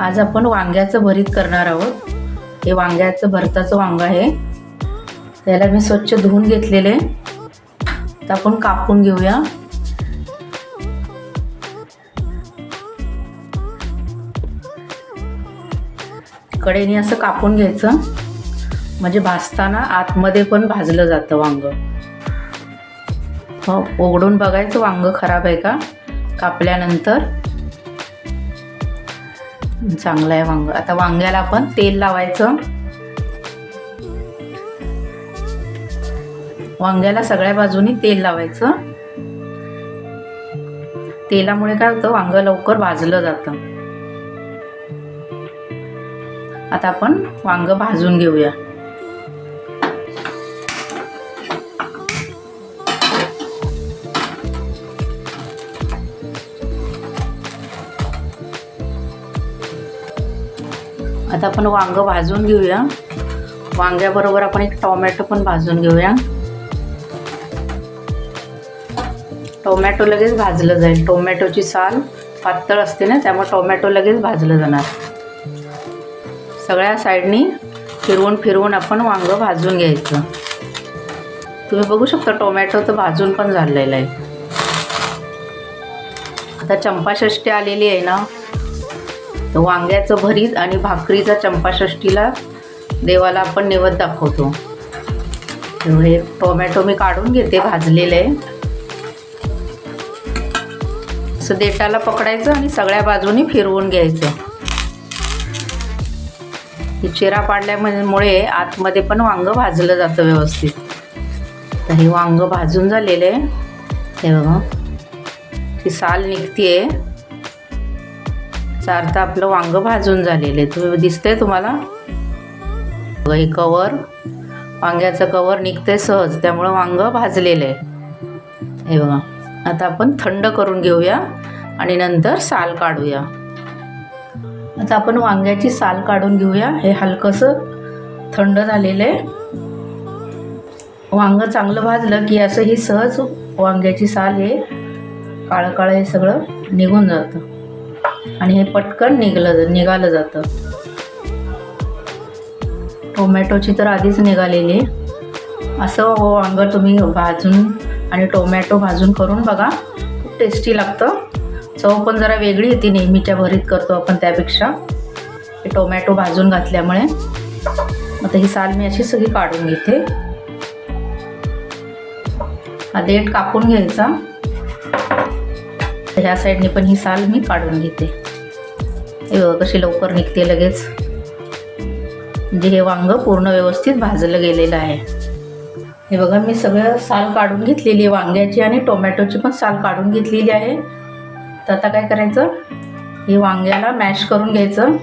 आज आपण वांग्याचं भरीत करणार आहोत. हे वांग्याचं भरताचं वांग आहे. त्याला मी स्वच्छ धुवून घेतलेले तर आपण कापून घेऊया. कडेने असं कापून घ्यायचं. म्हणजे भाजताना आतमध्ये पण भाजलं जातं वांग. हो उघडून बघायचं वांग खराब आहे का? कापल्यानंतर. चांगलं आहे वांग. आता वांग्याला आपण तेल लावायचं. वांग्याला सगळ्या बाजूनी तेल लावायचं. तेलामुळे काय होतं वांग लवकर भाजलं जातं. आता आपण वांग भाजून घेऊया. आता आपण वांगं भाजून घेऊया. वांग्याबरोबर आपण एक टोमॅटो पण भाजून घेऊया. टोमॅटो लगेच भाजलं जाईल. टोमॅटोची साल पातळ असते ना त्यामुळे टोमॅटो लगेच भाजलं जाणार. सगळ्या साईडनी फिरवून फिरवून आपण वांगं भाजून घ्यायचं. तुम्ही बघू शकता टोमॅटो तर भाजून पण झालेलं आहे. आता चंपाषष्ठी आलेली आहे ना वांग्याचं भरीत आणि भाकरीचा चंपाषष्ठीला देवाला आपण नेवत दाखवतो. हे टोमॅटो मी काढून घेते भाजलेले. असं देठाला पकडायचं आणि सगळ्या बाजूनी फिरवून घ्यायचं. चिरा पाडल्यामुळे आतमध्ये पण वांग भाजलं जातं व्यवस्थित. तर हे वांग भाजून झालेले हे बघा. ही साल निघतीये. चारता आपलं वांग भाजून झालेलं आहे. तुम्ही दिसतंय तुम्हाला? हे कवर वांग्याचं कवर निघतंय सहज. त्यामुळं वांग भाजलेलं आहे. हे बघा आता आपण थंड करून घेऊया आणि नंतर साल काढूया. आता आपण वांग्याची साल काढून घेऊया. हे हलकंसं थंड झालेलं आहे. वांग चांगलं भाजलं की असं ही सहज वांग्याची साल हे काळं काळं हे सगळं निघून जातं. आणि हे पटकन निघलं निघालं जातं. टोमॅटोची तर आधीच निघालेली. असं हो, असं वांग तुम्ही भाजून आणि टोमॅटो भाजून करून बघा खूप टेस्टी लागतं. चव पण जरा वेगळी येते नेहमीच्या भरीत करतो आपण त्यापेक्षा. हे टोमॅटो भाजून घातल्यामुळे. आता ही साल मी अशी सगळी काढून घेते. हा देठ कापून घ्यायचा. ह्या साईडने पण ही साल मी काढून घेते. हे बघा कशी लवकर निघते लगेच. म्हणजे हे वांग पूर्ण व्यवस्थित भाजलं गेलेलं आहे. हे बघा मी सगळं साल काढून घेतलेली आहे वांग्याची आणि टोमॅटोची पण साल काढून घेतलेली आहे. तर आता काय करायचं? हे वांग्याला मॅश करून घ्यायचं.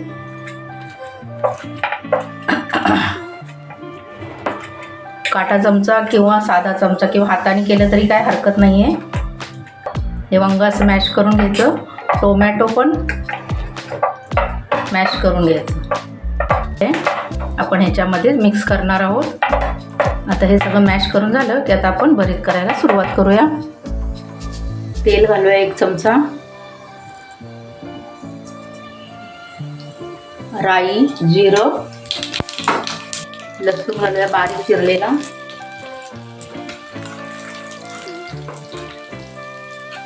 काटा चमचा किंवा साधा चमचा किंवा हाताने केलं तरी काय हरकत नाही आहे हे वांग असं मॅश करून घ्यायचं. टोमॅटो पण मॅश करून घ्यायचं. आपण ह्याच्यामध्ये मिक्स करणार आहोत. आता हे सगळं मॅश करून झालं की आता आपण भरीत करायला सुरुवात करूया. तेल घालूया एक चमचा. राई जिरं. लसूण घालूया बारीक चिरलेला.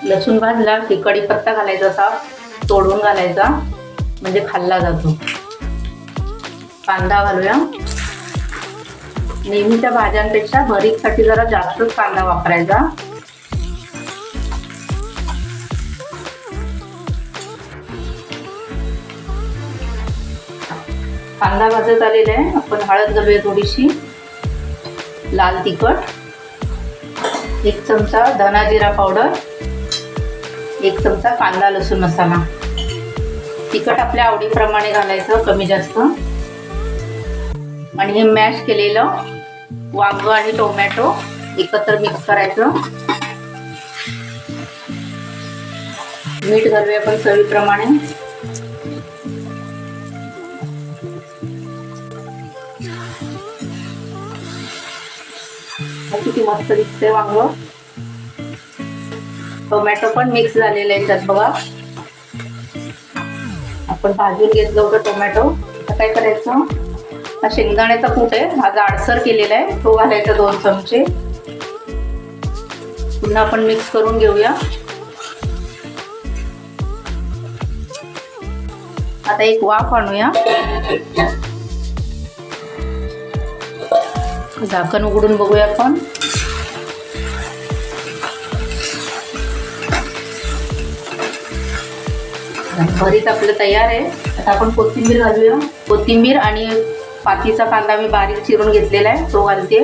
लसूण भाजला की कढीपत्ता घालायचा असा तोडून घालायचा म्हणजे खाल्ला जातो. कांदा घालूया. नेहमीच्या भाज्यांपेक्षा भरीतसाठी जरा जास्तच कांदा वापरायचा. कांदा भाजत आलेला आहे. आपण हळद घालूया थोडीशी. लाल तिखट. एक चमचा धना जिरा पावडर. एक चमचा कांदा लसूण मसाला. तिखट आपल्या आवडीप्रमाणे घालायचं कमी जास्त. आणि हे मॅश केलेलं वांग आणि टोमॅटो एकत्र मिक्स करायचं. मीठ घालूया आपण चवीप्रमाणे. किती मस्त दिसते वांग. टोमॅटो पण मिक्स झालेले आहे त्यात बघा. आपण भाजून घेतलं होतं टोमॅटो. आता काय करायचं? हा शेंगदाण्याचा कूट आहे. हा जाडसर केलेला आहे. तो घालायचा दोन चमचे. पुन्हा आपण मिक्स करून घेऊया. आता एक वाफ आणूया. झाकण उघडून बघूया आपण. भरीत आपलं तयार आहे. आता आपण कोथिंबीर घालूया. कोथिंबीर आणि पातीचा कांदा मी बारीक चिरून घेतलेला आहे. तो घालते.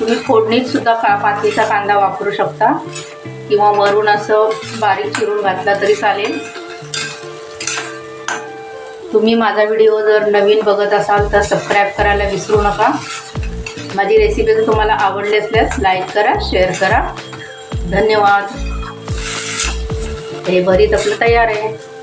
तुम्ही फोडणीत सुद्धा का पातीचा कांदा वापरू शकता? किंवा वरून असं बारीक चिरून घातला तरी चालेल. तुम्ही माझा व्हिडिओ जर नवीन बघत असाल तर सबस्क्राईब करायला विसरू नका. माझी रेसिपी जर तुम्हाला आवडली असल्यास लाईक करा शेअर करा. धन्यवाद. हे भरीत आपलं तयार आहे.